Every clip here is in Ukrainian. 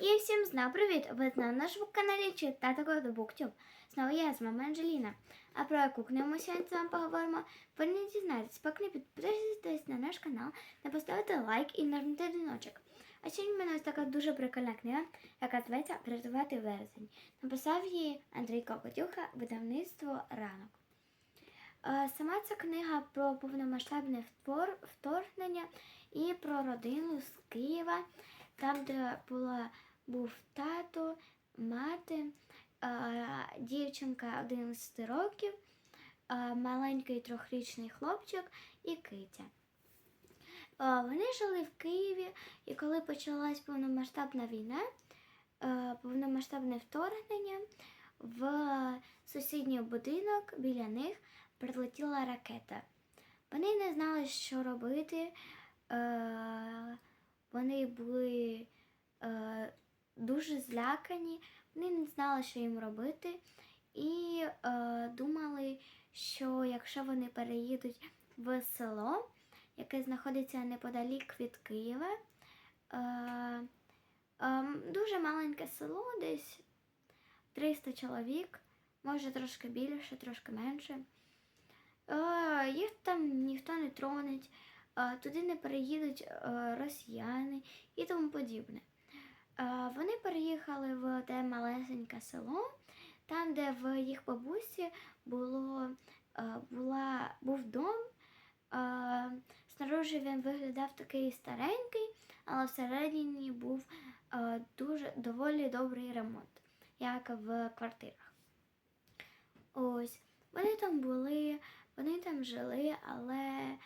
І всім зна привіт! Ви на нашому каналі Читати Коду Буктюб. Знову я з вами Анжеліна. А про яку книгу ми сьогодні з вами поговоримо, ви не поки не підписуйтесь на наш канал, не поставите лайк і нажмете дзвіночок. А сьогодні в мене ось така дуже прикольна книга, яка зветься Врятувати вересень. Написав її Андрій Кокотюха, видавництво ранок. Сама ця книга про повномасштабне вторгнення і про родину з Києва, там, де була, був тато, мати, дівчинка 11 років, маленький трьохрічний хлопчик і китя. Вони жили в Києві, і коли почалась повномасштабна війна, повномасштабне вторгнення, в сусідній будинок біля них прилетіла ракета. Вони не знали, що робити. Вони були дуже злякані, вони не знали, що їм робити, і е, думали, що якщо вони переїдуть в село, яке знаходиться неподалік від Києва, е, е, дуже маленьке село, десь 300 чоловік, може трошки більше, трошки менше. Е, їх там ніхто не тронеть, е, туди не переїдуть е, росіяни і тому подібне. Вони переїхали в те малесеньке село, там, де в їх бабусі було, була, був дом. Снаружи він виглядав такий старенький, але всередині був дуже доволі добрий ремонт, як в квартирах. Ось, вони там були, вони там жили, але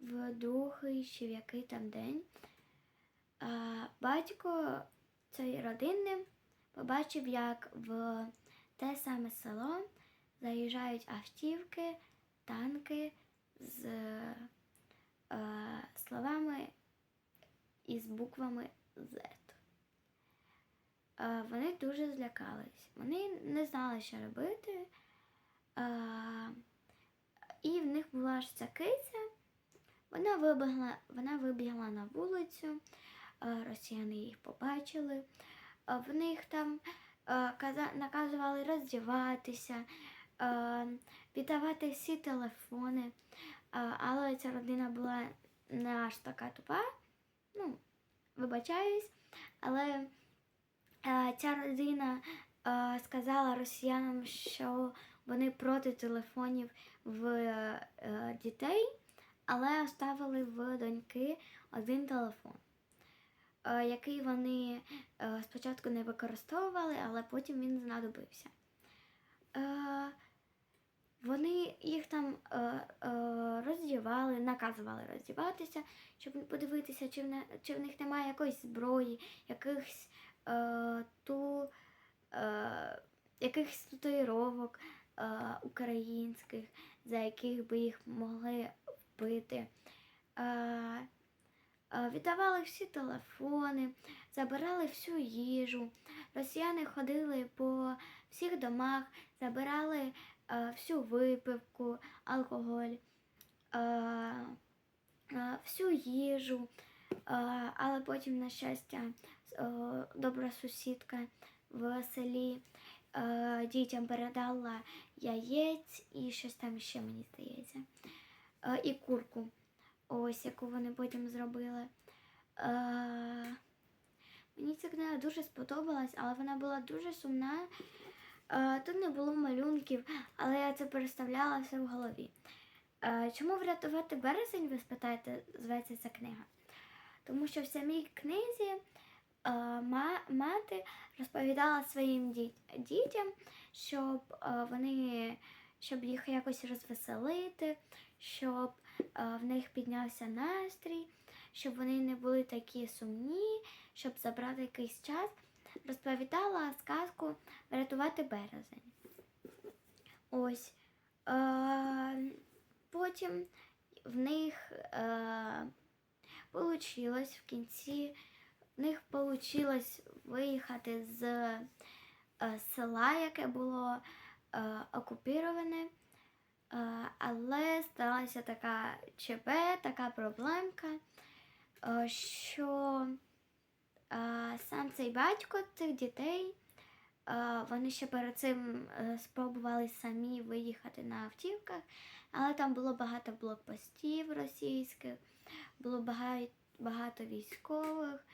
в другий чи в який там день батько цієї родини побачив, як в те саме село заїжджають автівки, танки з е, словами і з буквами Z. Е, вони дуже злякались. Вони не знали, що робити. Е, і в них була ж ця киця. Вона вибігла, вона вибігла на вулицю, росіяни їх побачили. В них там наказували роздіватися, віддавати всі телефони. Але ця родина була не аж така тупа. Ну, вибачаюсь, але ця родина сказала росіянам, що вони проти телефонів в е, дітей, але оставили в доньки один телефон, який вони е, спочатку не використовували, але потім він знадобився. Е, вони їх там е, е, роздівали, наказували роздіватися, щоб подивитися, чи в, не, чи в них немає якоїсь зброї, якихось е, ту, е, якихось татуїровок е, українських, за яких би їх могли вбити. Е, віддавали всі телефони, забирали всю їжу. Росіяни ходили по всіх домах, забирали е, всю випивку, алкоголь, е, всю їжу. Але потім, на щастя, добра сусідка в селі дітям передала яєць і щось там ще мені здається. І курку, ось яку вони потім зробили. Е, мені ця книга дуже сподобалась, але вона була дуже сумна. Е, тут не було малюнків, але я це переставляла все в голові. Е, чому врятувати березень, ви спитаєте, зветься ця книга? Тому що в самій книзі е, ма- мати розповідала своїм діт- дітям, щоб е, вони щоб їх якось розвеселити, щоб в них піднявся настрій, щоб вони не були такі сумні, щоб забрати якийсь час. Розповідала сказку Врятувати березень. Ось. Е, потім в них е, получилось в кінці, в них вийшло виїхати з е, села, яке було е, окупіроване. Але сталася така ЧП, така проблемка, е, що е, сам цей батько цих дітей. е, Вони ще перед цим спробували самі виїхати на автівках, але там було багато блокпостів російських, було багато, військових,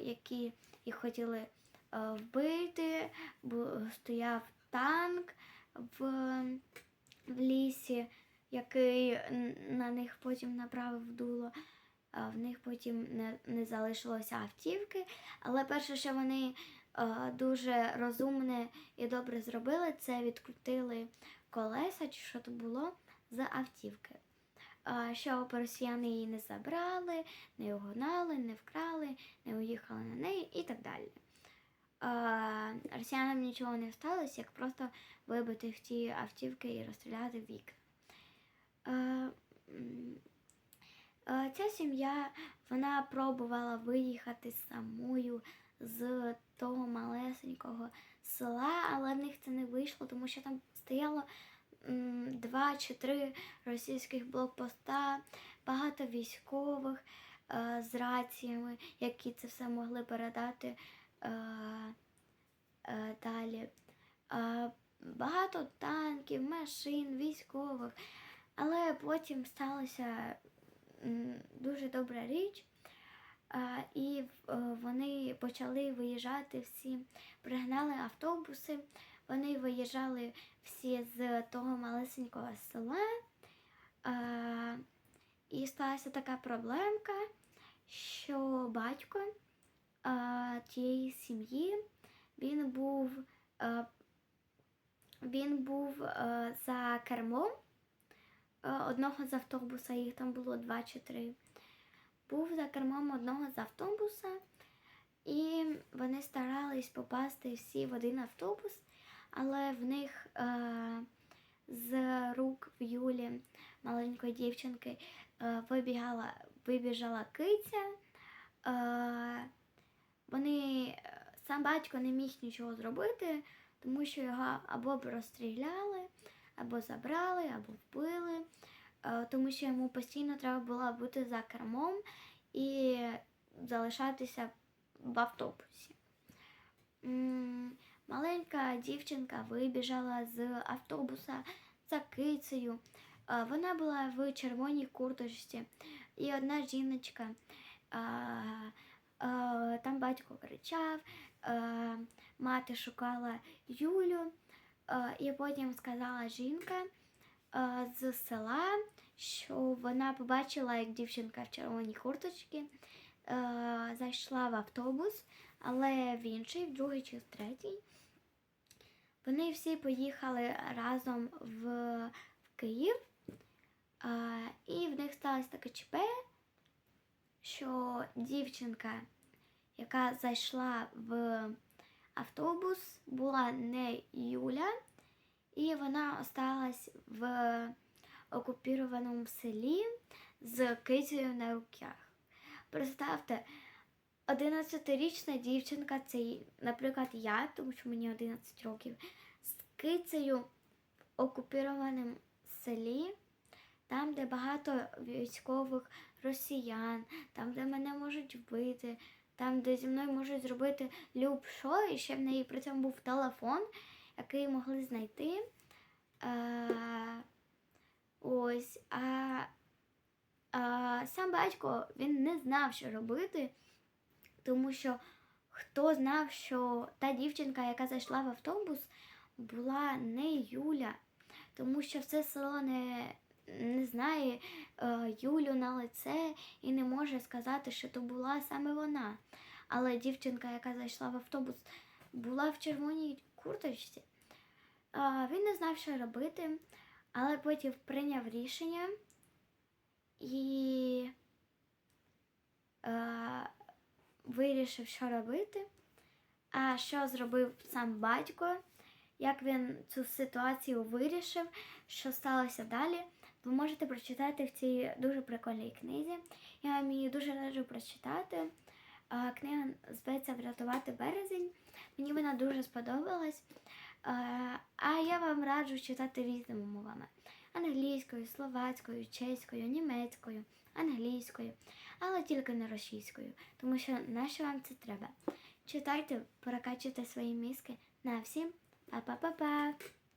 які їх хотіли вбити. Стояв танк в, в лісі, який на них потім направив дуло. В них потім не, не залишилося автівки, але перше, що вони дуже розумне і добре зробили, це відкрутили колеса, чи що то було, з автівки. Е, щоб росіяни її не забрали, не угнали, не вкрали, не уїхали на неї і так далі. Росіянам нічого не сталося, як просто вибити в ті автівки і розстріляти в вікна. М, Е, Ця сім'я вона пробувала виїхати самою з того малесенького села, але в них це не вийшло, тому що там стояло два чи три російських блокпоста, багато військових з раціями, які це все могли передати далі. Е, багато танків, машин, військових. Але потім сталося м, дуже добра річ. І е, вони почали виїжджати всі, пригнали автобуси, вони виїжджали всі з того малесенького села. І сталася така проблемка, що батько тієї сім'ї він був, а, він був а, за кермом е, одного з автобуса, їх там було два чи три. Був за кермом одного з автобуса, і вони старались попасти всі в один автобус, але в них е, з рук в Юлі маленької дівчинки е, вибігала, вибіжала киця. Е, вони, е, сам батько не міг нічого зробити, тому що його або розстріляли, або забрали, або вбили, е, тому що йому постійно треба було бути за кермом і залишатися в автобусі. Маленька дівчинка вибіжала з автобуса за кицею. Е, Вона була в червоній курточці, і одна жіночка. Е, Там батько кричав, е, мати шукала Юлю. Е, І потім сказала жінка з села, що вона побачила, як дівчинка в червоній курточці зайшла в автобус, але в інший, в другий чи в третій. Вони всі поїхали разом в, Київ, і в них сталося таке ЧП, що дівчинка, яка зайшла в автобус, була не Юля, і вона осталась в окупірованому селі з кицею на руках. Представте, 11-річна дівчинка, це, наприклад, я, тому що мені 11 років, з кицею в окупірованому селі, там, де багато військових росіян, там, де мене можуть вбити, там, де зі мною можуть зробити люб що, і ще в неї при цьому був телефон, який могли знайти. Е, ось, а, а сам батько він не знав, що робити, тому що хто знав, що та дівчинка, яка зайшла в автобус, була не Юля, тому що все село не, не знає е, Юлю на лице і не може сказати, що то була саме вона. Але дівчинка, яка зайшла в автобус, була в червоній курточці. Він не знав, що робити, але потім прийняв рішення і е, вирішив, що робити. А що зробив сам батько, як він цю ситуацію вирішив, що сталося далі, ви можете прочитати в цій дуже прикольній книзі. Я вам її дуже раджу прочитати. Книга зветься Врятувати березень. Мені вона дуже сподобалась. А я вам раджу читати різними мовами: англійською, словацькою, чеською, німецькою, англійською, але тільки не російською, тому що нащо вам це треба? Читайте, прокачуйте свої мізки. На всім па-па-па-па!